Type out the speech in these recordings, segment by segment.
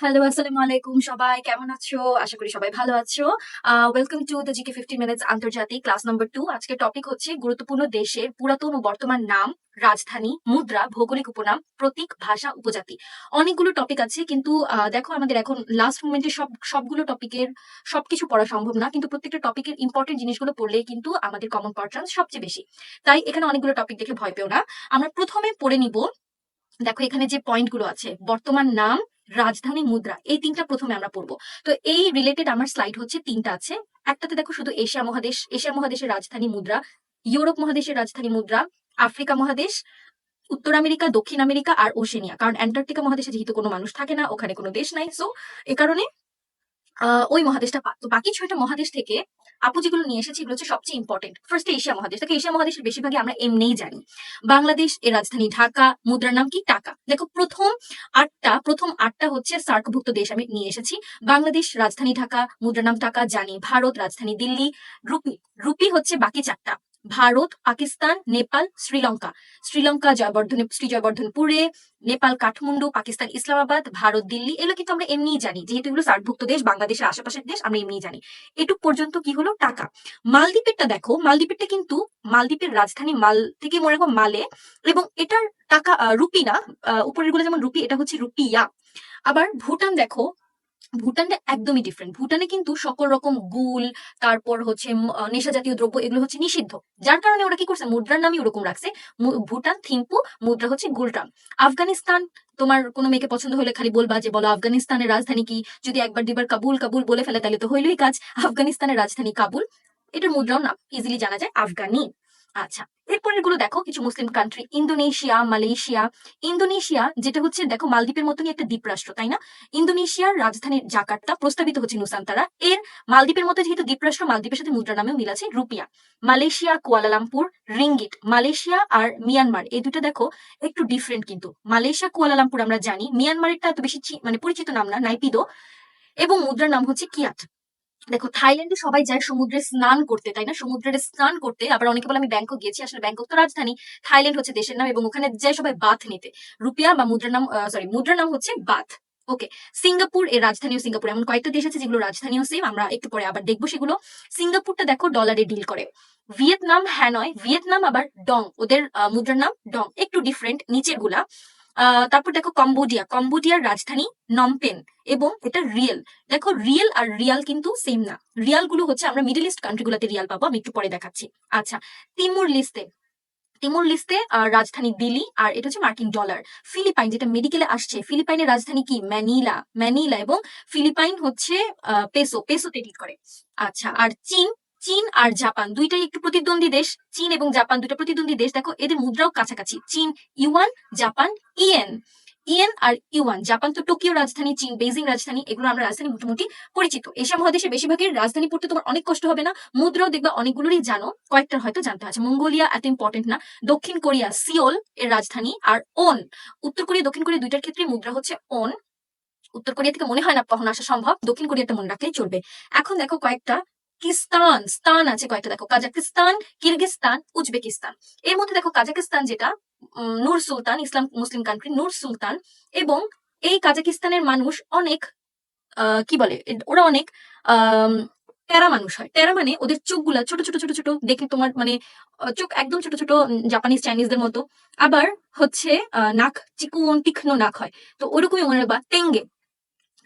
Hello আসসালামু আলাইকুম সবাই, কেমন আছো? আশা করি সবাই ভালো আছো। Welcome to the GK fifty minutes আন্তর্জাতিক ক্লাস নম্বর টু আজকে টপিক হচ্ছে গুরুত্বপূর্ণ দেশের পুরাতন ও বর্তমান নাম, রাজধানী, মুদ্রা, ভৌগোলিক উপনাম, প্রতীক, ভাষা, উপজাতি। অনেকগুলো টপিক আছে, কিন্তু দেখো আমাদের এখন লাস্ট মোমেন্টে সব, সবগুলো টপিকের সবকিছু পড়া সম্ভব না, কিন্তু প্রত্যেকটা টপিকের ইম্পর্টেন্ট জিনিসগুলো পড়লে কিন্তু আমাদের কমন পাওয়ার চান্স সবচেয়ে বেশি। তাই এখানে অনেকগুলো টপিক দেখে ভয় পেও না। আমরা প্রথমে পড়ে নিব। দেখো এখানে যে পয়েন্টগুলো আছে, বর্তমান নাম রাজধানী মুদ্রা, এই তিনটা প্রথমে আমরা পড়ব। তো এই রিলেটেড আমার স্লাইড হচ্ছে তিনটা আছে। একটাতে দেখো শুধু এশিয়া মহাদেশ, এশিয়া মহাদেশের রাজধানী মুদ্রা, ইউরোপ মহাদেশের রাজধানী মুদ্রা, আফ্রিকা মহাদেশ, উত্তর আমেরিকা, দক্ষিণ আমেরিকা আর ওশেনিয়া। কারণ অ্যান্টার্কটিকা মহাদেশে যেহেতু কোনো মানুষ থাকে না, ওখানে কোনো দেশ নাই। সো এ কারণে ওই মহাদেশটা পা- তো বাকি ছয়টা মহাদেশ থেকে আপু যেগুলো নিয়ে এসেছি, এগুলো হচ্ছে সবচেয়ে ইম্পর্টেন্ট ফার্স্টে এশিয়া মহাদেশ। দেখো, এশিয়া মহাদেশের বেশিরভাগই আমরা এমনিই জানি। বাংলাদেশ, এর রাজধানী ঢাকা, মুদ্রার নাম কি? টাকা। দেখো, প্রথম আটটা প্রথম আটটা হচ্ছে সার্কভুক্ত দেশ আমি নিয়ে এসেছি। বাংলাদেশ, রাজধানী ঢাকা, মুদ্রার নাম টাকা, জানি ভারত, রাজধানী দিল্লি, রুপি রুপি হচ্ছে বাকি চারটা। ভারত, পাকিস্তান, নেপাল, শ্রীলঙ্কা। শ্রীলঙ্কা, জয়বর্ধনে শ্রী জয়বর্ধনপুরে নেপাল, কাঠমান্ডু, পাকিস্তান, ইসলামাবাদ, ভারত, দিল্লি, এগুলো কিন্তু আমরা এমনিই জানি। যেহেতু এগুলো সার্কভুক্ত দেশ, বাংলাদেশের আশেপাশের দেশ, আমরা এমনিই জানি। এটুক পর্যন্ত কি হলো? টাকা। মালদ্বীপেরটা দেখো, মালদ্বীপেরটা কিন্তু মালদ্বীপের রাজধানী মাল থেকে মনে রাখো মালে, এবং এটার টাকা রুপি না উপরেরগুলো যেমন রুপি, এটা হচ্ছে রুপিয়া। আবার ভুটান দেখো ভুটানটা একদমই ডিফারেন্ট ভুটানে কিন্তু সকল রকম গুল, তারপর হচ্ছে নেশা জাতীয় দ্রব্য, এগুলো হচ্ছে নিষিদ্ধ। যার কারণে ওরা কি করছে, মুদ্রার নামই ওরকম রাখছে। ভুটান, থিম্পু, মুদ্রা হচ্ছে গুলটাম আফগানিস্তান, তোমার কোনো মেয়েকে পছন্দ হলে খালি বলবা যে, বলো আফগানিস্তানের রাজধানী কি? যদি একবার দুবার কাবুল কাবুল বলে ফেলে, তাহলে তো হইলই কাজ। আফগানিস্তানের রাজধানী কাবুল। এটার মুদ্রাও নাম ইজিলি জানা যায়, আফগানি। আচ্ছা এরপরেরগুলো দেখো, কিছু Muslim country Indonesia, Malaysia. Indonesia, যেটা হচ্ছে, দেখো, মালদ্বীপের মতনই একটা দ্বীপরাষ্ট্র, তাই না? ইন্দোনেশিয়ার রাজধানী জাকার্তা, প্রস্তাবিত হচ্ছে নুসান্তারা। এর মালদ্বীপের মতো যেহেতু দ্বীপরাষ্ট্র, মালদ্বীপের সাথে মুদ্রা নামেও মিল আছে, rupiah. Malaysia, Kuala Lumpur ringgit Malaysia আর মিয়ানমার, এই দুটো দেখো, একটু ডিফারেন্ট কিন্তু। মালয়েশিয়া, কুয়ালালামপুর আমরা জানি। মিয়ানমারেরটা এত বেশি মানে পরিচিত নাম না, নাইপিদো। এবং মুদ্রার নাম হচ্ছে কিয়াট দেখো, থাইল্যান্ডে সবাই যায় সমুদ্রে স্নান করতে, তাই না? সমুদ্রে স্নান করতে, আবার অনেকে বলে আমি ব্যাংকক গিয়েছি, আসলে ব্যাংকক তো রাজধানী। থাইল্যান্ড হচ্ছে দেশের নাম এবং ওখানে যায় সবাই বাথ নিতে। রুপিয়া বা মুদ্রার নাম সরি মুদ্রার নাম হচ্ছে বাথ ওকে, সিঙ্গাপুর এর রাজধানীও সিঙ্গাপুর। এমন কয়েকটা দেশ আছে যেগুলো রাজধানীও সেম আমরা একটু পরে আবার দেখব সেগুলো। সিঙ্গাপুরটা দেখো ডলারে ডিল করে। ভিয়েতনাম হ্যাঁ নয় ভিয়েতনাম আবার ডং, ওদের মুদ্রার নাম ডং, একটু ডিফারেন্ট নিচেরগুলা তারপর দেখো কম্বোডিয়া। কম্বোডিয়ার রাজধানী নমপেন এবং এটা রিয়েল দেখো রিয়েল আর রিয়াল কিন্তু সেম না। রিয়ালগুলো হচ্ছে আমরা মিডিল ইস্ট কান্ট্রি গুলাতে রিয়াল পাবো, আমি একটু পরে দেখাচ্ছি। আচ্ছা তিমুর লিস্টে। তিমুর লিস্টে রাজধানী দিল্লি আর এটা হচ্ছে মার্কিন ডলার ফিলিপাইন, যেটা মেডিকেলে আসছে ফিলিপাইনের রাজধানী কি? ম্যানিলা। ম্যানিলা এবং ফিলিপাইন হচ্ছে পেসো পেসোতে ডিল করে। আচ্ছা আর চীন? চীন আর জাপান দুইটাই একটু প্রতিদ্বন্দ্বী দেশ। চীন এবং জাপান দুটো প্রতিদ্বন্দ্বী দেশ। দেখো, এদের মুদ্রাও কাছাকাছি। চীন ইউয়ান, জাপান ইয়েন। ইয়েন আর ইউয়ান, জাপান তো টোকিও রাজধানী, চীন বেজিং রাজধানী, এগুলো আমরা রাজধানী মোটামুটি পরিচিত। এশিয়া মহাদেশে বেশিরভাগের রাজধানী পড়তে তোমার অনেক কষ্ট হবে না। মুদ্রাও দেখবা অনেকগুলোরই জানো কয়েকটার হয়তো জানতে আছে। মঙ্গোলিয়া এত ইম্পর্টেন্ট না। দক্ষিণ কোরিয়া, সিওল এর রাজধানী আর ওন। উত্তর কোরিয়া, দক্ষিণ কোরিয়া দুইটার ক্ষেত্রে মুদ্রা হচ্ছে ওন। উত্তর কোরিয়া থেকে মনে হয় না কখনো আসা সম্ভব। দক্ষিণ কোরিয়াতে মনে রাখলেই চলবে। এখন দেখো কয়েকটা কিস্তান স্থান আছে কয়েকটা, দেখো কাজাকিস্তান কিরগিস্তান উজবেকিস্তান। এর মধ্যে দেখো কাজাকিস্তান যেটা নূর সুলতান, ইসলাম, মুসলিম কান্ট্রি নূর সুলতান, এবং এই কাজাকিস্তানের মানুষ অনেক কি বলে, ওরা অনেক টেরা মানুষ হয়। টেরা মানে ওদের চোখগুলা ছোট ছোট ছোট ছোট, দেখে তোমার মানে চোখ একদম ছোট ছোট জাপানিজ চাইনিজদের মতো। আবার হচ্ছে নাক, চিকুন, তীক্ষ্ণ নাক হয়। তো ওরকমই মনে বা তেঙ্গে।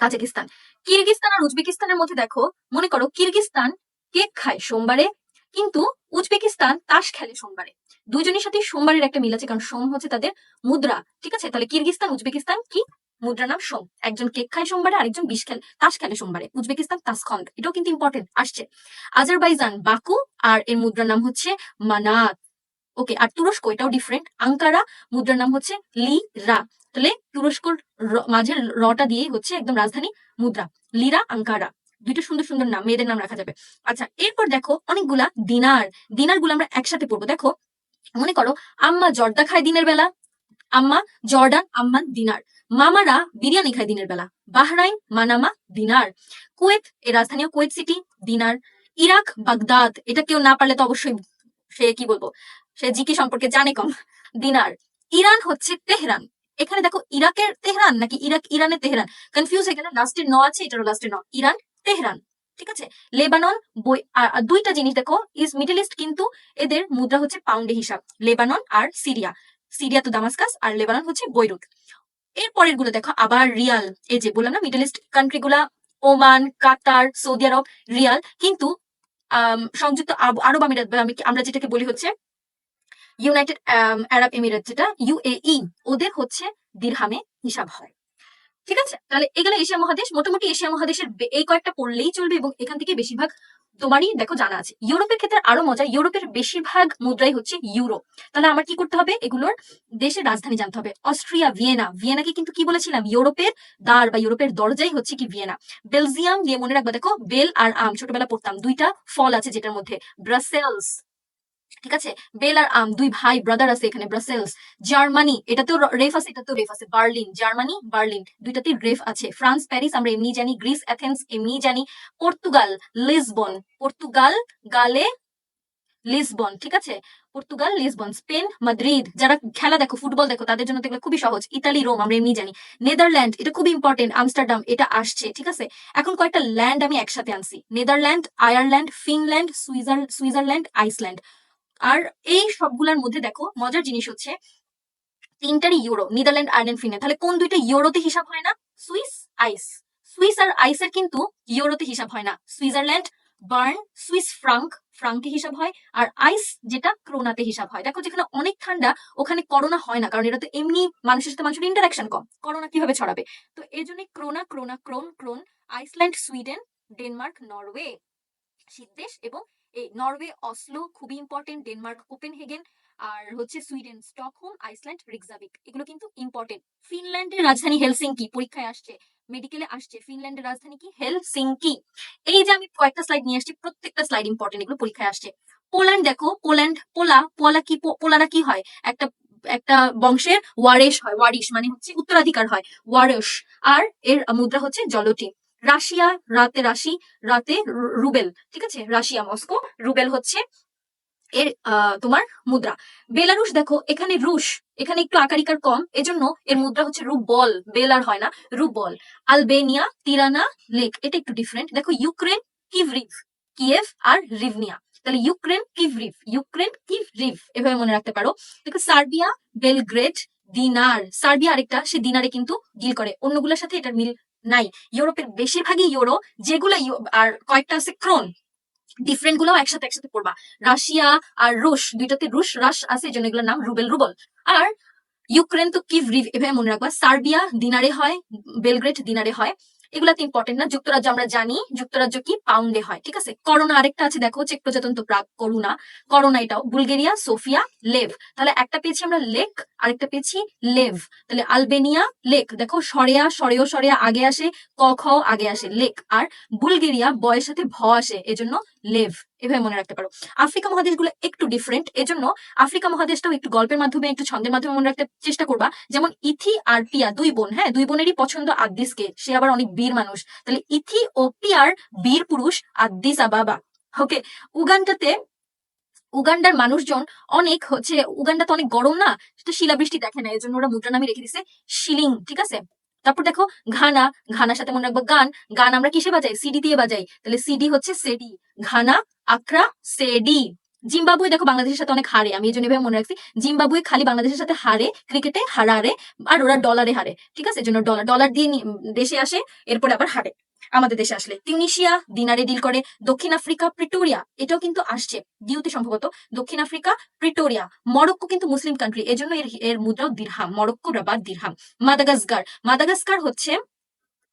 কাজাকিস্তান। কিরগিস্তান আর উজবেকিস্তানের মধ্যে দেখো, মনে করো কিরগিস্তান কেক খায় সোমবারে, কিন্তু উজবেকিস্তান তাস খেলে সোমবারে। দুজনের সাথে সোমবারের একটা মিল আছে, কারণ সোম হচ্ছে তাদের মুদ্রা, ঠিক আছে? তাহলে কিরগিস্তান, উজবেকিস্তান কি? মুদ্রা নাম সোম। একজন কেক খায় সোমবারে, আরেকজন বিষ খেলে, তাস খেলে সোমবারে। উজবেকিস্তান তাসখন্দ এটাও কিন্তু ইম্পর্টেন্ট আসছে। আজারবাইজান, বাকু, আর এর মুদ্রার নাম হচ্ছে মানাত। ওকে আর তুরস্ক, এটাও ডিফারেন্ট আঙ্কারা, মুদ্রার নাম হচ্ছে লি রা। তাহলে তুরস্কর মাঝের রটা দিয়ে হচ্ছে একদম রাজধানী মুদ্রা, লিরা, আঙ্কারা। দুইটা সুন্দর সুন্দর নাম, মেয়েদের নাম রাখা যাবে। আচ্ছা এরপর দেখো অনেকগুলা দিনার দিনারগুলো আমরা একসাথে পড়ব। দেখো, মনে করো, আম্মা জর্দা খায় দিনের বেলা, আম্মা জর্ডান আম্মা দিনার। মামারা বিরিয়ানি খায় দিনের বেলা, বাহরাইন, মানামা, দিনার। কুয়েত এর রাজধানীও Kuwait City, dinar. Iraq, Baghdad, এটা কেউ না পারলে তো অবশ্যই সে কি বলব? সে জিকে সম্পর্কে জানে কম, দিনার। ইরান হচ্ছে তেহরান। এখানে দেখো ইরাকের তেহরান নাকি ইরাক, ইরানের তেহরান? কনফিউজ হয়ে গেলে লাস্টে ন আছে, এটারও লাস্টের ন। ইরান, তেহরান, ঠিক আছে? লেবানন, বই, আর দুইটা জিনিস দেখো ইস মিডল ইস্ট কিন্তু এদের মুদ্রা হচ্ছে পাউন্ডে হিসাব। লেবানন আর সিরিয়া। সিরিয়া তো দামাস্কাস, আর লেবানন হচ্ছে বৈরুত। এর পরেরগুলো দেখো, আবার রিয়াল। এই যে বললাম না মিডল ইস্ট কান্ট্রি গুলা Oman, Qatar, Saudi Arab, riyal. কিন্তু সংযুক্ত আরব আমিরাত আমি- আমরা যেটাকে বলি হচ্ছে ইউনাইটেড আরব এমিরেট যেটা ইউএই ওদের হচ্ছে দিরহামে হিসাব হয়। ঠিক আছে? তাহলে এগুলো এশিয়া মহাদেশ, মোটামুটি এশিয়া মহাদেশের এই কয়েকটা পড়লেই চলবে এবং এখান থেকে বেশিরভাগ তোমারই, দেখো, জানা আছে। ইউরোপের ক্ষেত্রে আরও মজা, ইউরোপের বেশিরভাগ মুদ্রাই হচ্ছে ইউরো। তাহলে আমার কি করতে হবে? এগুলোর দেশের রাজধানী জানতে হবে। Austria, Vienna. ভিয়েনাকে কিন্তু কি বলেছিলাম? ইউরোপের দ্বার বা ইউরোপের দরজাই হচ্ছে কি ভিয়েনা। বেলজিয়াম দিয়ে মনে রাখবা, দেখো, বেল আর আম ছোটবেলা পড়তাম। দুইটা ফল আছে যেটার মধ্যে, ব্রাসেলস। ঠিক আছে? বেল আর, আম, দুই ভাই ব্রাদার আছে এখানে ব্রাসেলস। জার্মানি এটাতেও র- রেফ আছে এটাতেও রেফ আছে, বার্লিন। জার্মানি, বার্লিন দুইটাতে রেফ আছে। ফ্রান্স, প্যারিস, আমরা এমনি জানি, গ্রিস, অ্যাথেন্স এমনি জানি। পর্তুগাল, লিসবন, পর্তুগাল, গালে, লিসবন, ঠিক আছে? পর্তুগাল, লিসবন, স্পেন, মাদ্রিদ, যারা খেলা দেখো, ফুটবল দেখো, তাদের জন্য তো এগুলো খুবই সহজ। ইতালি, রোম, আমরা এমনি জানি। নেদারল্যান্ড, এটা খুব ইম্পর্টেন্ট আমস্টারডাম, এটা আসছে, ঠিক আছে? এখন কয়েকটা ল্যান্ড আমি একসাথে আনছি। Netherland, Ireland, Finland, Switzer, Switzerland, Iceland. আর এই সবগুলোর মধ্যে দেখো, মজার জিনিস হচ্ছে তিনটারই ইউরো নেদারল্যান্ড আয়ারল্যান্ড ফিনল্যান্ড তাহলে কোন দুইটা ইউরোতে হিসাব হয় না? সুইস, আইস। সুইস আর আইসের কিন্তু ইউরোতে হিসাব হয় না। সুইজারল্যান্ড, বার্ন, সুইস ফ্রাঙ্ক, ফ্রাঙ্কে হিসাব হয়। আর আইস যেটা, ক্রোনাতে হিসাব হয়। দেখো যেখানে অনেক ঠান্ডা, ওখানে করোনা হয় না, কারণ এটা তো এমনি মানুষের সাথে মানুষের ইন্টারাকশন কম। করোনা কীভাবে ছড়াবে? তো এই জন্য krona krona, krone krone, Iceland, Sweden, Denmark, Norway শীত দেশ এবং এই নরওয়ে, অসলো, খুবই ইম্পর্টেন্ট ডেনমার্ক, কোপেনহেগেন, আর হচ্ছে সুইডেন, স্টকহোম, আইসল্যান্ড, রিকজাভিক। এগুলো কিন্তু ইম্পর্টেন্ট ফিনল্যান্ডের রাজধানী হেলসিঙ্কি পরীক্ষায় আসছে মেডিকেলে আসছে। ফিনল্যান্ডের রাজধানী কি? হেলসিঙ্কি। এই যে আমি কয়েকটা স্লাইড নিয়ে আসছি, প্রত্যেকটা স্লাইড ইম্পর্টেন্ট এগুলো পরীক্ষায় আসছে। পোল্যান্ড দেখো, পোল্যান্ড, পোলা পোলা কি পোলারা কি হয়? একটা একটা বংশের ওয়ারেশ হয়, ওয়ারিশ মানে হচ্ছে উত্তরাধিকার হয় ওয়ারস আর এর মুদ্রা হচ্ছে জলটি রাশিয়া, রাতে রাশি, রাতে রুবেল, ঠিক আছে? রাশিয়া, মস্কো, রুবেল হচ্ছে এর তোমার মুদ্রা। বেলারুশ দেখো, এখানে রুশ, এখানে একটু আকারিকার কম, এজন্য এর মুদ্রা হচ্ছে রুবল বেলার হয় না, রুবল। আলবেনিয়া, তিরানা, লেক, এটা একটু ডিফারেন্ট দেখো, ইউক্রেন, কিভরিভ, কিয়েভ আর রিভনিয়া। তাহলে ইউক্রেন, কিভরিভ ইউক্রেন, কিভরিভ, এভাবে মনে রাখতে পারো। দেখো, সার্বিয়া, বেলগ্রেড, দিনার। সার্বিয়া আরেকটা, সে দিনারে কিন্তু ডিল করে। অন্যগুলোর সাথে এটার মিল নাই। ইউরোপের বেশিরভাগই ইউরো, যেগুলো আর কয়েকটা আছে ক্রোন ডিফারেন্টগুলো একসাথে একসাথে পড়বা। রাশিয়া আর রুশ, দুইটাতে রুশ, রাশ আছে, এই জন্য এগুলোর নাম রুবেল রুবল। আর ইউক্রেন তো কিভ এভাবে মনে রাখবা, সার্বিয়া দিনারে হয়, বেলগ্রেড দিনারে হয়। এগুলাতে ইম্পর্টেন্ট না। যুক্তরাজ্য আমরা জানি, যুক্তরাজ্য কি পাউন্ডে হয়, ঠিক আছে? করোনা আরেকটা আছে, দেখো, চেক প্রজাতন্ত্র প্রাগ করোনা করোনা এটাও। Bulgaria, Sofia, lev. তাহলে একটা পেয়েছি আমরা লেক, আরেকটা পেয়েছি লেভ। তাহলে আলবেনিয়া, লেক। দেখো, সরেয়া, সরেও সরেয়া, আগে আসে, ক, খ, আগে আসে, লেক। আর বুলগেরিয়া, বয়ের সাথে ভ আসে, এজন্য লেভ। এভাবে মনে রাখতে পারো। আফ্রিকা মহাদেশগুলো একটু ডিফারেন্ট এজন্য আফ্রিকা মহাদেশটাও একটু গল্পের মাধ্যমে, একটু ছন্দের মাধ্যমে মনে রাখতে চেষ্টা করবা। যেমন ইথি আর পিয়া দুই বোন হ্যাঁ দুই বোনেরই পছন্দ আদ্দিসকে সে আবার অনেক বীর মানুষ। তাহলে ইথি ও পিয়ার বীর পুরুষ আদ্দিস আবাবা। ওকে উগান্ডাতে, উগান্ডার মানুষজন অনেক হচ্ছে উগান্ডা তো অনেক গরম না? সেটা শিলাবৃষ্টি দেখে না এই জন্য ওরা মুদ্রা নামে রেখে দিছে শিলিং, ঠিক আছে? তারপর দেখো, ঘানা, ঘানার সাথে মনে রাখব গান। গান আমরা কিসে বাজাই? সিডি দিয়ে বাজাই। তাহলে সিডি হচ্ছে সেডি, ঘানা আক্রা সেডি। জিম্বাবুয়ে দেখো বাংলাদেশের সাথে অনেক হারে, আমি এই জন্য মনে রাখছি। জিম্বাবুয়ে খালি বাংলাদেশের সাথে হারে ক্রিকেটে হারারে, আর ওরা ডলারে হারে, ঠিক আছে? এই জন্য ডলার ডলার দিয়ে দেশে আসে, এরপরে আবার হারে, আমাদের দেশে আসলে। তিউনিশিয়া দিনারে ডিল করে, দক্ষিণ আফ্রিকা, প্রিটোরিয়া, এটাও কিন্তু আসছে ডিউতে সম্ভবত। দক্ষিণ আফ্রিকা, প্রিটোরিয়া, মরক্কো কিন্তু মুসলিম কান্ট্রি এজন্য এর এর মুদ্রাও দিরহাম মরক্কো বা দিরহাম মাদাগাস্কার মাদাগাস্কার হচ্ছে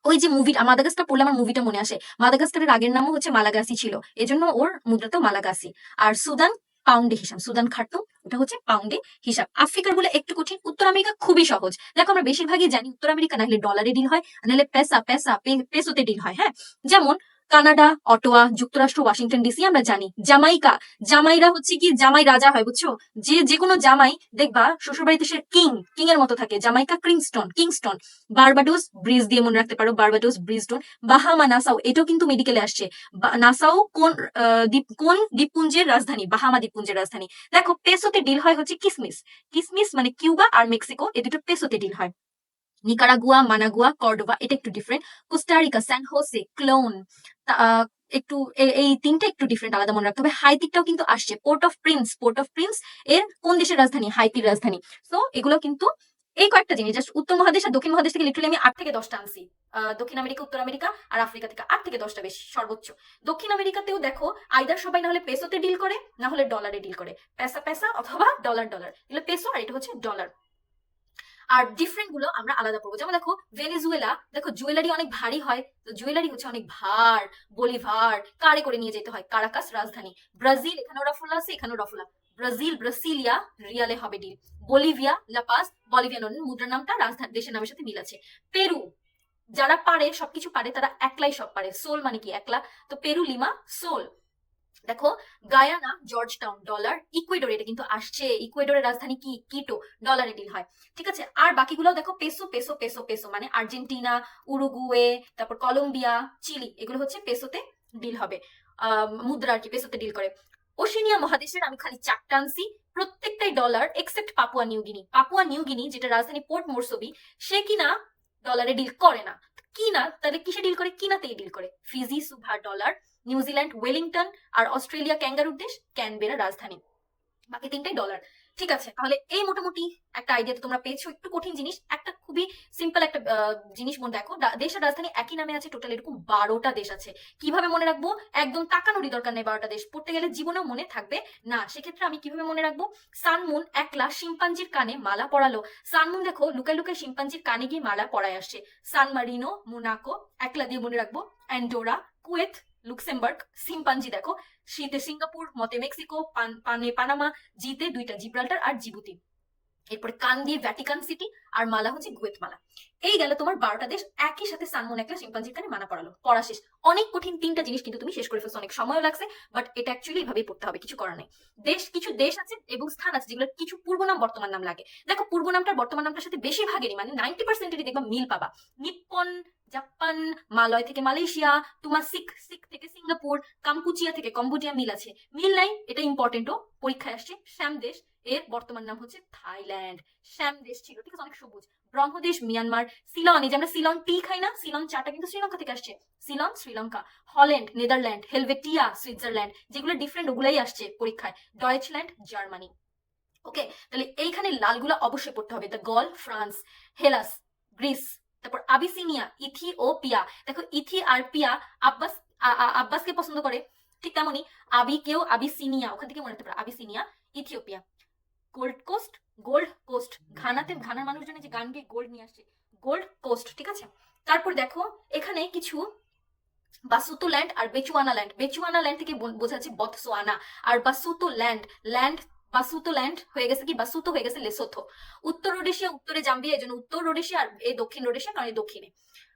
ওই যে মুভি মাদাগাস্কার পড়লে আমার মুভিটা মনে আসে। মাদাগাস্কারের আগের নামও হচ্ছে মালাগাসি ছিল। এজন্য ওর মুদ্রা তো মালাগাসি আর সুদান পাউন্ডে হিসাব, সুদান খাটতো ওটা হচ্ছে পাউন্ডে হিসাব। আফ্রিকার বলে একটু কঠিন, উত্তর আমেরিকা খুবই সহজ। দেখো আমরা বেশিরভাগই জানি, উত্তর আমেরিকা না হলে ডলারে ডিল হয়, না হলে পেসা পেসা পেসোতে ডিল হয় হ্যাঁ? যেমন কানাডা, অটোয়া, যুক্তরাষ্ট্র, ওয়াশিংটন ডিসি আমরা জানি। জামাইকা। জামাইরা হচ্ছে কি? জামাই রাজা হয়, বুঝছ? যে যে কোনো জামাই দেখবা, শ্বশুরবাড়িতে সে কিং কিং এর মতো থাকে। Jamaica Kingston Kingston. Barbados bridge দিয়ে মনে রাখতে পারো, বারবাডোস ব্রিজটন বাহামা নাসাও, এটাও কিন্তু মেডিকেলে আসছে। নাসাও কোন দ্বীপ, কোন দ্বীপপুঞ্জের রাজধানী? বাহামা দ্বীপপুঞ্জের রাজধানী। দেখো, পেসোতে ডিল হয় হচ্ছে কিসমিস। কিসমিস মানে কিউবা আর মেক্সিকো, এ দুটো পেসোতে ডিল হয়। নিকারাগুয়া মানাগুয়া কর্ডোভা এটা একটু different Costa Rica San Jose colon একটু এই তিনটা একটু ডিফারেন্ট আলাদা মনে রাখতে হবে। হাইতিটাও কিন্তু আসছে। Port of Prince Port of Prince এর কোন দেশের রাজধানী? হাইতির রাজধানী। সো এগুলো কিন্তু, এই কয়েকটা জিনিস জাস্ট উত্তর মহাদেশ আর দক্ষিণ মহাদেশ থেকে লিটারালি আমি আট থেকে দশটা আনছি। দক্ষিণ আমেরিকা, উত্তর আমেরিকা আর আফ্রিকা থেকে আট থেকে দশটা বেশি, সর্বোচ্চ। দক্ষিণ আমেরিকাতেও দেখো আইদার সবাই না হলে পেসোতে ডিল করে না হলে ডলারে ডিল করে। পেসা পেসা অথবা ডলার ডলার এগুলো পেসো আর এটা হচ্ছে ডলার আর ডিফারেন্টগুলো আমরা আলাদা করব। যেমন দেখো ভেনেজুয়েলা দেখো জুয়েলারি অনেক ভারী হয়, তো জুয়েলারি হচ্ছে অনেক ভার বলিভার কারে করে নিয়ে যেতে হয়? কারাকাস রাজধানী। ব্রাজিল এখানেও রফুলা আছে, এখানেও রফুলা ব্রাজিল ব্রাসিলিয়া রিয়ালে হবে ডিল বলিভিয়া লাপাস বলিভিয়ান মুদ্রার নামটা রাজধানী, দেশের নামের সাথে মিল আছে। পেরু যারা পারে, সবকিছু পারে, তারা একলাই সব পারে। সোল মানে কি? একলা। তো পেরু লিমা সোল দেখো Guyana Georgetown dollar Ecuador এটা কিন্তু আসছে। ইকুয়েডরের রাজধানী কি? কিটো ডলারে ডিল হয়। ঠিক আছে? আর বাকিগুলো দেখো পেসো পেসো পেসো পেসো মানে আর্জেন্টিনা উরুগুয়ে তারপর কলম্বিয়া চিলি এগুলো হচ্ছে পেসোতে ডিল হবে। মুদ্রা আর কি পেসোতে ডিল করে। ওশেনিয়া মহাদেশের আমি খালি চারটা আনছি। প্রত্যেকটাই dollar except Papua New Guinea Papua New Guinea যেটা রাজধানী পোর্ট মোরসবি সে কিনা ডলারে ডিল করে না। কিনা তাহলে কিসে ডিল করে? কিনাতেই ডিল করে। Fiji Suva dollar New Zealand Wellington আর অস্ট্রেলিয়া ক্যাঙ্গারুর দেশ, ক্যানবেরা রাজধানী। বাকি তিনটাই ডলার ঠিক আছে, তাহলে এই মোটামুটি একটা আইডিয়া তো তোমরা পেয়েছ। একটু কঠিন জিনিস, একটা খুবই সিম্পল একটা জিনিস মনে দেখো দা- দেশের রাজধানী একই নামে আছে টোটাল এরকম বারোটা দেশ আছে। কীভাবে মনে রাখব? একদম তাকানোরই দরকার নেই বারোটা দেশ। পড়তে গেলে জীবনেও মনে থাকবে, না, সেক্ষেত্রে আমি কীভাবে মনে রাখব? সানমুন একলা শিম্পাঞ্জির কানে মালা পরালো। সানমুন দেখো, লুকায় লুকায় শিম্পাঞ্জির কানে গিয়ে মালা পরায় আসছে। সান মারিনো, মোনাকো, একলা দিয়ে মনে রাখব, অ্যান্ডোরা, কুয়েত লুক্সেমবার্গ সিম্পাঞ্জি দেখো। শীতে সিঙ্গাপুর, মতে মেক্সিকো, পানে পানামা, জিতে দুইটা জিব্রাল্টার আর জিবুতি। এরপরে কান দিয়ে ভ্যাটিকান সিটি আর মালা হচ্ছে গুয়েতমালা। এই গেল তোমার বারোটা দেশ, একই সাথে সানমন একটা শিম্পাঞ্জির কানে মানা পড়ালো। পড়া শেষ। অনেক কঠিন তিনটা জিনিস কিন্তু তুমি শেষ করে ফেলছো, অনেক সময়ও লাগছে বাট এটা অ্যাকচুয়ালি এইভাবেই পড়তে হবে, কিছু করার নেই। দেশ, কিছু দেশ আছে এবং স্থান আছে যেগুলো কিছু পূর্ব নাম বর্তমান নাম লাগে। দেখো, পূর্ব নামটার বর্তমান নামটার সাথে বেশিরভাগেরই মানে নাইনটি পার্সেন্টেরই দেখবা মিল পাবা। নিপ্পন জাপান, মালয় থেকে মালয়েশিয়া, তোমার সিক সিক থেকে সিঙ্গাপুর, কাম্পুচিয়া থেকে কম্বোডিয়া মিল আছে। মিল নাই, এটা ইম্পর্টেন্টও পরীক্ষায় আসছে শ্যাম দেশ, এর বর্তমান নাম হচ্ছে থাইল্যান্ড। শ্যাম দেশ ছিল, ঠিক আছে, অনেক সবুজ। ব্রহ্মদেশ, মিয়ানমার, সিলন, এই যে আমরা সিলন টি খাই না, সিলন চাটা কিন্তু শ্রীলঙ্কা থেকে আসছে। Ceylon, Sri Lanka. Holland, Netherland, Helvetia Switzerland যেগুলো ডিফারেন্ট ওগুলাই আসছে পরীক্ষায়। Deutschland, Germany. ওকে তাহলে এইখানে লালগুলো অবশ্যই পড়তে হবে। The Gaul France Hellas Greece তারপর আবিসিনিয়া, ইথিওপিয়া। দেখো ইথি আর পিয়া আব্বাস আব্বাসকে পছন্দ করে। ঠিক তেমনই আবিকেও আবিসিনিয়া, ওখান থেকে মনে রাখতে পারো, Abyssinia, Ethiopia. Gold Coast Gold Coast ঘানাতে ঘানার মানুষজনে যে গান গেয়ে গোল্ড নিয়ে আসছে গোল্ড কোস্ট ঠিক আছে? তারপর দেখো, এখানে কিছু বাসুতো ল্যান্ড আর বেচুয়ানা ল্যান্ড বেচুয়ানা ল্যান্ড থেকে বো- বোঝা যাচ্ছে বতসোয়ানা। আর Basutoland land Basutoland হয়ে গেছে কি? বাসুতো হয়ে গেছে লেসোথো। উত্তর রোডেশিয়া উত্তরে জাম্বিয়া, এই জন্য উত্তর রোডেশিয়া আর এই দক্ষিণ রোডেশিয়া কারণ দক্ষিণে।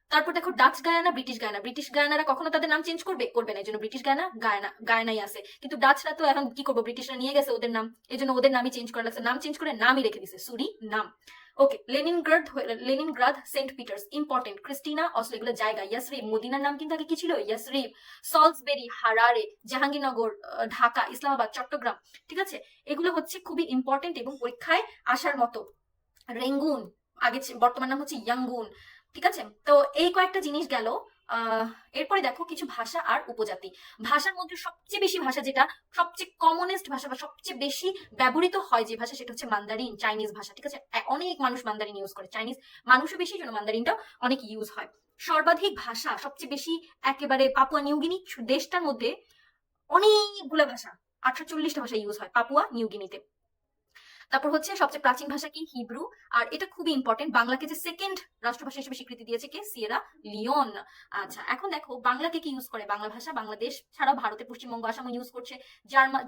তারপর দেখো Dutch Guiana, British Guiana. British গায়ানারা কখনো তাদের নাম চেঞ্জ করবে? করবে না। এই জন্য ব্রিটিশ গায়ানা গায়ানা, গায়ানাই আছে। কিন্তু ডাচরা তো এখন কি করব? ব্রিটিশরা নিয়ে গেছে ওদের নাম। এই জন্য ওদের নামই চেঞ্জ করা লাগছে। নাম চেঞ্জ করে নামই রেখে দিছে। সুরি নাম। Okay Leningrad Leningrad Saint Peters important Christiania Oslo এগুলো জায়গা। ইয়াসরিফ মদিনার নাম কিন্তু আগে কি ছিল? Yathrib Salisbury Harare Jahangirnagar Dhaka Islamabad Chittagong ঠিক আছে? এগুলো হচ্ছে খুবই ইম্পর্টেন্ট এবং পরীক্ষায় আসার মতো। রেঙ্গুন আগে বর্তমান নাম হচ্ছে ইয়াঙ্গুন ঠিক আছে? তো এই কয়েকটা জিনিস গেল। এরপরে দেখো কিছু ভাষা আর উপজাতি। ভাষার মধ্যে সবচেয়ে বেশি ভাষা যেটা, সবচেয়ে কমনেস্ট ভাষা বা সবচেয়ে বেশি ব্যবহৃত হয় যে ভাষা সেটা হচ্ছে মান্দারিন চাইনিজ ভাষা, ঠিক আছে? অনেক মানুষ মান্দারিন ইউজ করে চাইনিজ মানুষও বেশি জন্য মান্দারিনটা অনেক ইউজ হয়। সর্বাধিক ভাষা সবচেয়ে বেশি একেবারে পাপুয়া নিউগিনি দেশটার মধ্যে অনেকগুলো ভাষা, আটশো চল্লিশটা ভাষা ইউজ হয় পাপুয়া নিউগিনিতে তারপর হচ্ছে সবচেয়ে প্রাচীন ভাষা কি? হিব্রু। আর এটা খুবই ইম্পর্টেন্ট বাংলাকে যে সেকেন্ড রাষ্ট্রভাষা হিসেবে স্বীকৃতি দিয়েছে কে? Sierra Leone. আচ্ছা এখন দেখো, বাংলাকে কি ইউজ করে বাংলা ভাষা? বাংলাদেশ ছাড়াও ভারতে পশ্চিমবঙ্গ আসাম ইউজ করছে।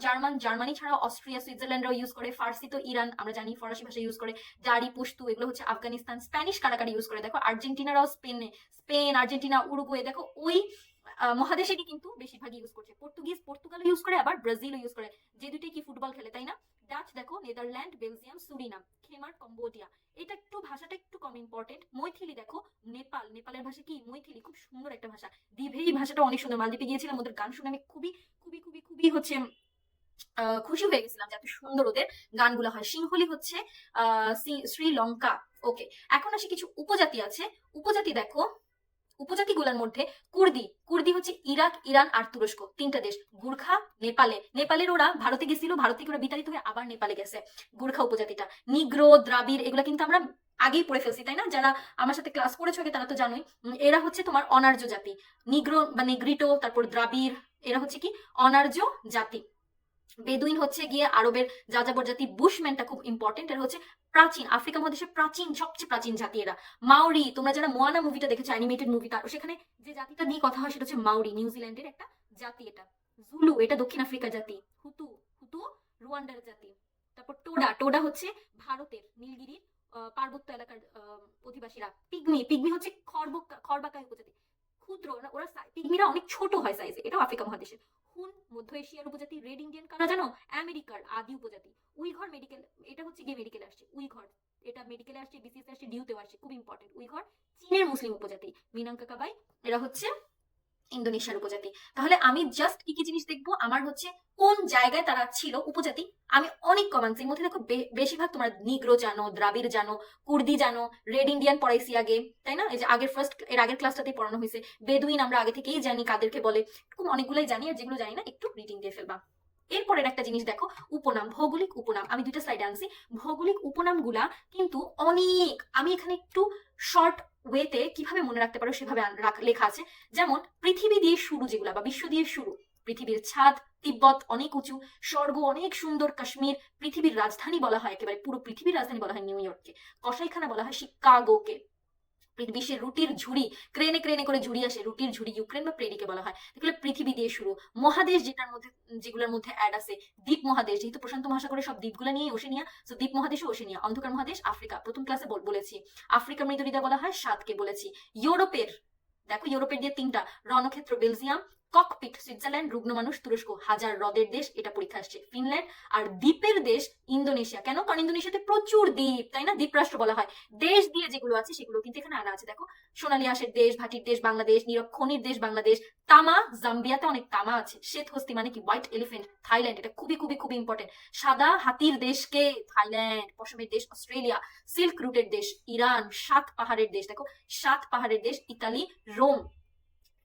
জার্মান জার্মান ছাড়াও অস্ট্রিয়া সুইজারল্যান্ডরাও ইউজ করে। ফার্সি তো ইরান, আমরা জানি ফরাসি ভাষা ইউজ করে। জারি পুস্তু এগুলো হচ্ছে আফগানিস্তান। স্প্যানিশ কারাকারি ইউজ করে। দেখো, আর্জেন্টিনারাও স্পেনে, স্পেন, আর্জেন্টিনা, উরুগুয়ে, দেখো, ওই মহাদেশেরই কিন্তু বেশিরভাগই ইউজ করছে। পর্তুগিজ পর্তুগালও ইউজ করে, আবার ব্রাজিলও ইউজ করে। যে দুটোই কি ফুটবল খেলে, তাই না? ডাচ দেখো Netherland Belgium Suriname Khmer Cambodia এটা একটু ভাষাটা একটু কম ইম্পর্টেন্ট মৈথিলি দেখো, নেপাল। নেপালের ভাষা কি? মৈথিলি, খুব সুন্দর একটা ভাষা। দিভে এই ভাষাটা অনেক সুন্দর। মালদ্বীপে গিয়েছিলাম, ওদের গান শুনে আমি খুবই খুবই খুবই খুবই হচ্ছে খুশি হয়ে গেছিলাম যে এত সুন্দর ওদের গানগুলো হয়। সিংহলি হচ্ছে শ্রীলঙ্কা। ওকে এখন আসি কিছু উপজাতি আছে। উপজাতি দেখো উপজাতিগুলোর মধ্যে কুর্দি কুর্দি হচ্ছে ইরাক, ইরান আর তুরস্ক, তিনটা দেশ। গুর্খা, নেপালে। নেপালের ওরা ভারতে গেছিল, ভারত থেকে ওরা বিতাড়িত হয়ে আবার নেপালে গেছে, গুর্খা উপজাতিটা। নিগ্রো, দ্রাবিড়, এগুলো কিন্তু আমরা আগেই পড়ে ফেলছি, তাই না? যারা আমার সাথে ক্লাস করেছ তারা তো জানোই। এরা হচ্ছে তোমার অনার্য জাতি। নিগ্রো বা নেগ্রিটো, তারপর দ্রাবিড়, এরা হচ্ছে কি? অনার্য জাতি। বেদুইন হচ্ছে গিয়ে আরবের যাযাবর জাতি বুশম্যানটা খুব ইম্পর্টেন্ট এরা হচ্ছে প্রাচীন, আফ্রিকা মহাদেশের প্রাচীন, সবচেয়ে প্রাচীন জাতি এরা। মাউরি তোমরা যারা মোয়ানা মুভিটা দেখেছ অ্যানিমেটেড মুভিটা সেখানে যে জাতিটা নিয়ে কথা হয় সেটা হচ্ছে মাউরি নিউজিল্যান্ডের একটা জাতি এটা। জুলু এটা দক্ষিণ আফ্রিকার জাতি। হুতু হুতু রুয়ান্ডার জাতি। তারপর টোডা টোডা হচ্ছে ভারতের নীলগিরির পার্বত্য এলাকার অধিবাসীরা। পিগমি পিগমি হচ্ছে খড়বকা খড়বাকায় উপজাতি। ক্ষুদ্র, ওরা পিগমিরা অনেক ছোট হয় সাইজে এটাও আফ্রিকা মহাদেশের। হুন মধ্য এশিয়ার উপজাতি, রেড ইন্ডিয়ান কারা জানো? আমেরিকার আদি উপজাতি। উইঘর মেডিকেল এটা হচ্ছে গিয়ে মেডিকেল আসছে উইঘর এটা মেডিকেলে আসছে বিসিএস আসছে ডিউতেও আসছে, খুব ইম্পর্টেন্ট উইঘর চীনের মুসলিম উপজাতি। মিনাঙ্কা কাবাই, এরা হচ্ছে ইন্দোনেশিয়ার উপজাতি। তাহলে আমি জাস্ট কি কি জিনিস দেখব? আমার হচ্ছে কোন জায়গায় তারা ছিল উপজাতি? আমি অনেক কমান্স এর মধ্যে দেখো বেশিরভাগ তোমার নিগ্রো জানো, দ্রাবিড় জানো, কুর্দি জানো রেড ইন্ডিয়ান পড়াইছি আগে তাই না? এই যে আগের ফার্স্ট এর আগের ক্লাসটাতেই পড়ানো হয়েছে। বেদুইন আমরা আগে থেকেই জানি, কাদেরকে বলে। এরকম অনেকগুলোই জানি, আর যেগুলো জানি না, একটু রিডিং দিয়ে ফেলবা। এরপরের একটা জিনিস দেখো, উপনাম, ভৌগোলিক উপনাম। আমি দুইটা সাইডে আনছি। ভৌগোলিক উপনামগুলা কিন্তু অনেক, আমি এখানে একটু শর্ট ওয়েতে কীভাবে মনে রাখতে পারো সেভাবে লেখা আছে। যেমন, পৃথিবী দিয়ে শুরু যেগুলা বা বিশ্ব দিয়ে শুরু। পৃথিবীর ছাদ, তিব্বত অনেক উঁচু, স্বর্গ অনেক সুন্দর, কাশ্মীর, পৃথিবীর রাজধানী বলা হয় একেবারে, পুরো পৃথিবীর রাজধানী বলা হয় নিউ ইয়র্ককে। কসাইখানা বলা হয় শিকাগোকে। বিশ্বের রুটির ঝুড়ি, ক্রেনে ক্রেনে করে ঝুড়ি আসে, রুটির ঝুড়ি ইউক্রেন বা প্রেরিকে বলা হয়। এগুলো পৃথিবী দিয়ে শুরু। মহাদেশ যেটার মধ্যে, যেগুলোর মধ্যে অ্যাড আছে, দ্বীপ মহাদেশ। যেহেতু প্রশান্ত মহাসাগরের সব দ্বীপগুলো নিয়ে ওশেনিয়া তো দ্বীপ মহাদেশও ওশেনিয়া। অন্ধকার মহাদেশ, আফ্রিকা। প্রথম ক্লাসে বল- বলেছি। আফ্রিকা মৃদুরিদা বলা হয় সাতকে বলেছি। ইউরোপের, দেখো ইউরোপের দিয়ে তিনটা, রণক্ষেত্র, বেলজিয়াম ককপিট সুইজারল্যান্ড রুগ্ন মানুষ, তুরস্ক, হাজার হ্রদের দেশ, এটা পরীক্ষা আসছে ফিনল্যান্ড আর দ্বীপের দেশ ইন্দোনেশিয়া। কেন? কারণ ইন্দোনেশিয়াতে প্রচুর দ্বীপ, তাই না? দ্বীপ রাষ্ট্র বলা হয়। দেশ দিয়ে যেগুলো আছে, সেগুলো কিন্তু এখানে আনা আছে। দেখো, সোনালী আঁশের দেশ, ভাটির দেশ, বাংলাদেশ, নীরব খনির দেশ, বাংলাদেশ, তামা, জাম্বিয়াতে অনেক তামা আছে। শ্বেত হস্তি মানে কি? হোয়াইট এলিফেন্ট থাইল্যান্ড এটা খুবই খুবই খুবই ইম্পর্টেন্ট সাদা হাতির দেশকে থাইল্যান্ড পশমের দেশ অস্ট্রেলিয়া সিল্ক রুটের দেশ ইরান সাত পাহাড়ের দেশ। দেখো, সাত পাহাড়ের দেশ, ইতালি, রোম।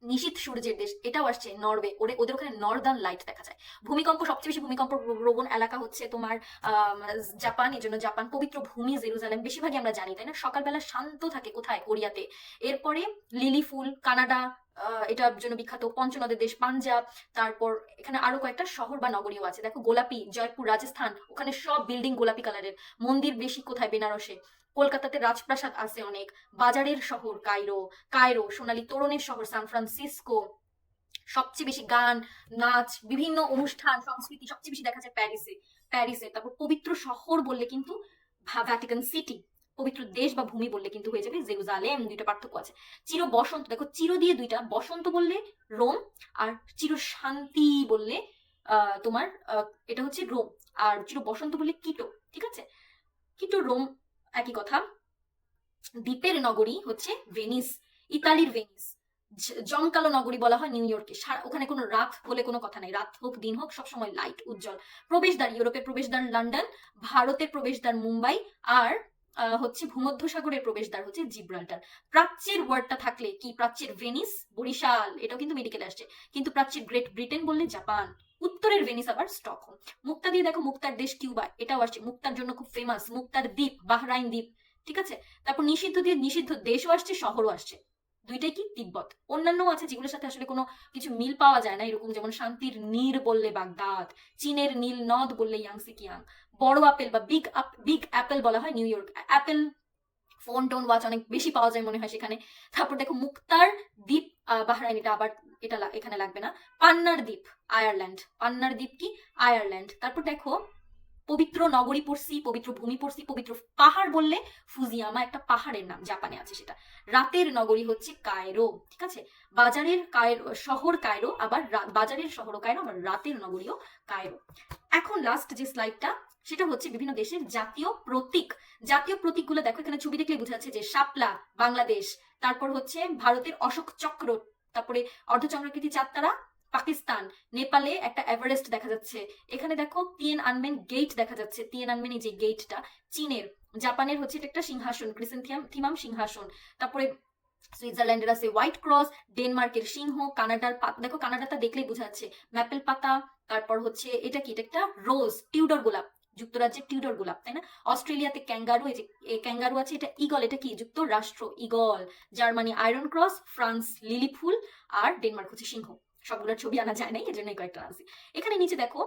নিশীত সূর্যের দেশ, এটাও আসছে নরওয়ে, ওরে, ওদের ওখানে নর্দার্ন লাইট দেখা যায়। ভূমিকম্প, সবচেয়ে বেশি ভূমিকম্প প্রবণ এলাকা হচ্ছে তোমার জাপান এই জন্য জাপান পবিত্র ভূমি জেরুজালেম, বেশিরভাগই আমরা জানি, তাই না? সকালবেলা শান্ত থাকে কোথায়? কোরিয়াতে। এরপরে লিলি ফুল, কানাডা এটার জন্য বিখ্যাত পঞ্চনদের দেশ, পাঞ্জাব, তারপর এখানে আরও কয়েকটা শহর বা নগরীও আছে। দেখো গোলাপি, জয়পুর, রাজস্থান, ওখানে সব বিল্ডিং গোলাপি কালারের মন্দির বেশি কোথায়? বেনারসে। কলকাতাতে রাজপ্রাসাদ আছে অনেক। বাজারের শহর কায়রো কায়রো, সোনালী তোরণের শহর, সান ফ্রান্সিসকো। সবচেয়ে বেশি গান, নাচ, বিভিন্ন অনুষ্ঠান, সংস্কৃতি সবচেয়ে বেশি দেখা যায় প্যারিসে। প্যারিসে। তারপর পবিত্র শহর বললে কিন্তু ভ্যাটিকান সিটি পবিত্র দেশ বা ভূমি বললে কিন্তু হয়ে যাবে জেরুজালেম, দুইটা পার্থক্য আছে। চির বসন্ত, দেখো চির দিয়ে দুইটা, বসন্ত বললে রোম আর চির শান্তি বললে তোমার এটা হচ্ছে রোম। আর চির বসন্ত বললে কিটো, ঠিক আছে? কিটো রোম একই কথা। দ্বীপের নগরী হচ্ছে ভেনিস, ইতালির ভেনিস। জমকালো নগরী বলা হয় নিউ ইয়র্কে। ওখানে কোনো রাত বলে কোনো কথা নাই। রাত হোক, দিন হোক, সবসময় লাইট, উজ্জ্বল। প্রবেশদ্বার, ইউরোপের প্রবেশদ্বার, লন্ডন, ভারতের প্রবেশদ্বার, মুম্বাই আর হচ্ছে ভূমধ্যসাগরের প্রবেশদ্বার হচ্ছে জিব্রাল্টার। প্রাচ্যের ওয়ার্ডটা থাকলে কি? প্রাচ্যের ভেনিস বরিশাল, এটাও কিন্তু মেডিকেলে আসছে। কিন্তু প্রাচ্যের গ্রেট ব্রিটেন বললে জাপান উত্তরের ভেনিস আবার স্টকহোম মুক্তা দিয়ে দেখো, মুক্তার দেশ কিউবা এটাও আসছে। মুক্তার জন্য খুব ফেমাস মুক্তার দ্বীপ বাহরাইন দ্বীপ, ঠিক আছে? তারপর নিষিদ্ধ দিয়ে নিষিদ্ধ দেশও আসছে, শহরও আসছে। দুইটাই কি তিব্বত। অন্যান্য আছে যেগুলোর সাথে আসলে কোনো কিছু মিল পাওয়া যায় না। এরকম যেমন শান্তির নীর বললে বাগদাদ, চীনের নীল নদ বললে ইয়াংসি কিয়াং বড় আপেল বা বিগ আপ বিগ অ্যাপেল বলা হয় New York. Apple phone tone watch অনেক বেশি পাওয়া যায় মনে হয় সেখানে। তারপর দেখো মুক্তার দ্বীপ বাহরাইন, এটা আবার এটা এখানে লাগবে না। পান্নার দ্বীপ, আয়ারল্যান্ড। পান্নার দ্বীপ কি? আয়ারল্যান্ড। তারপর দেখো পবিত্র নগরী পড়ছি, পবিত্র ভূমি পড়ছি, পবিত্র পাহাড় বললে ফুজিয়ামা একটা পাহাড়ের নাম, জাপানে আছে সেটা। রাতের নগরী হচ্ছে কায়রো, ঠিক আছে? বাজারের কায়রো, শহর কায়রো, আবার বাজারের শহর কায়রো, আবার রাতের নগরীও কায়রো। এখন লাস্ট যে স্লাইডটা সেটা হচ্ছে বিভিন্ন দেশের জাতীয় প্রতীক। জাতীয় প্রতীকগুলো দেখো, এখানে ছবি দেখলে বোঝা যাচ্ছে যে শাপলা, বাংলাদেশ, তারপর হচ্ছে ভারতের অশোক চক্র, তারপরে অর্ধচন্দ্রাকৃতি চাঁদতারা পাকিস্তান, নেপালে একটা এভারেস্ট দেখা যাচ্ছে। এখানে দেখো তিয়েন আনমেন গেট দেখা যাচ্ছে। তিয়েন আনমেন এই যে গেটটা চীনের, জাপানের হচ্ছে এটা একটা সিংহাসন ক্রিসেন্থিয়াম থিমাম সিংহাসন। তারপরে সুইজারল্যান্ডের আছে হোয়াইট ক্রস ডেনমার্কের সিংহ, কানাডার পাতা দেখো কানাডাটা দেখলেই বোঝা যাচ্ছে। ম্যাপেল পাতা, তারপর হচ্ছে এটা কি? এটা একটা রোজ টিউডর গোলাপ, যুক্তরাজ্যের টিউডর গোলাপ, তাই না? অস্ট্রেলিয়াতে ক্যাঙ্গারু এই যে ক্যাঙ্গারু আছে, এটা ইগল এটা কি? যুক্তরাষ্ট্র eagle Germany iron cross France lily ফুল, আর ডেনমার্ক হচ্ছে সিংহ। সবগুলোর ছবি আনা যায় নাই এর জন্য এই কয়েকটা আনছি। এখানে নিচে দেখো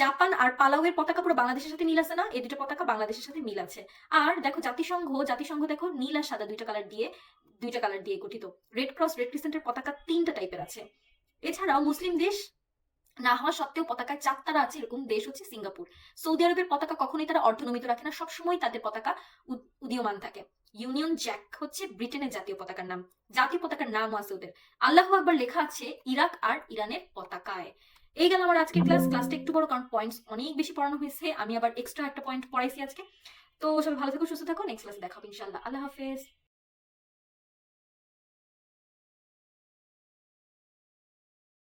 জাপান আর পালাউয়ের পতাকা পুরো বাংলাদেশের সাথে মিল আছে না? এই দুটো পতাকা বাংলাদেশের সাথে মিল আছে। আর দেখো, জাতিসংঘ জাতিসংঘ দেখো, নীল আর সাদা দুইটা কালার দিয়ে, দুইটা কালার দিয়ে গঠিত। রেড ক্রস রেড ক্রিসেন্টের পতাকা তিনটা টাইপের আছে। এছাড়াও মুসলিম দেশ না হওয়া সত্ত্বেও পতাকায় চারতারা আছে, এরকম দেশ হচ্ছে সিঙ্গাপুর। সৌদি আরবের পতাকা কখনোই তারা অর্ধনমিত রাখে না সবসময় তাদের পতাকা উদীয়মান থাকে। ইউনিয়ন জ্যাক হচ্ছে ব্রিটেনের জাতীয় পতাকার নাম। জাতীয় পতাকার নাম আছে ওদের। আল্লাহ আকবার লেখা আছে, ইরাক আর ইরানের পতাকায়। এই গেল আমার আজকের ক্লাস ক্লাসটা একটু বড়, কারণ পয়েন্টস অনেক বেশি পড়ানো হয়েছে। আমি আবার এক্সট্রা একটা পয়েন্ট পড়াইছি আজকে। তো সবাই ভালো থেকো, সুস্থ থাকো। নেক্সট ক্লাসে দেখা হবে ইনশাল্লাহ আল্লাহ হাফেজ।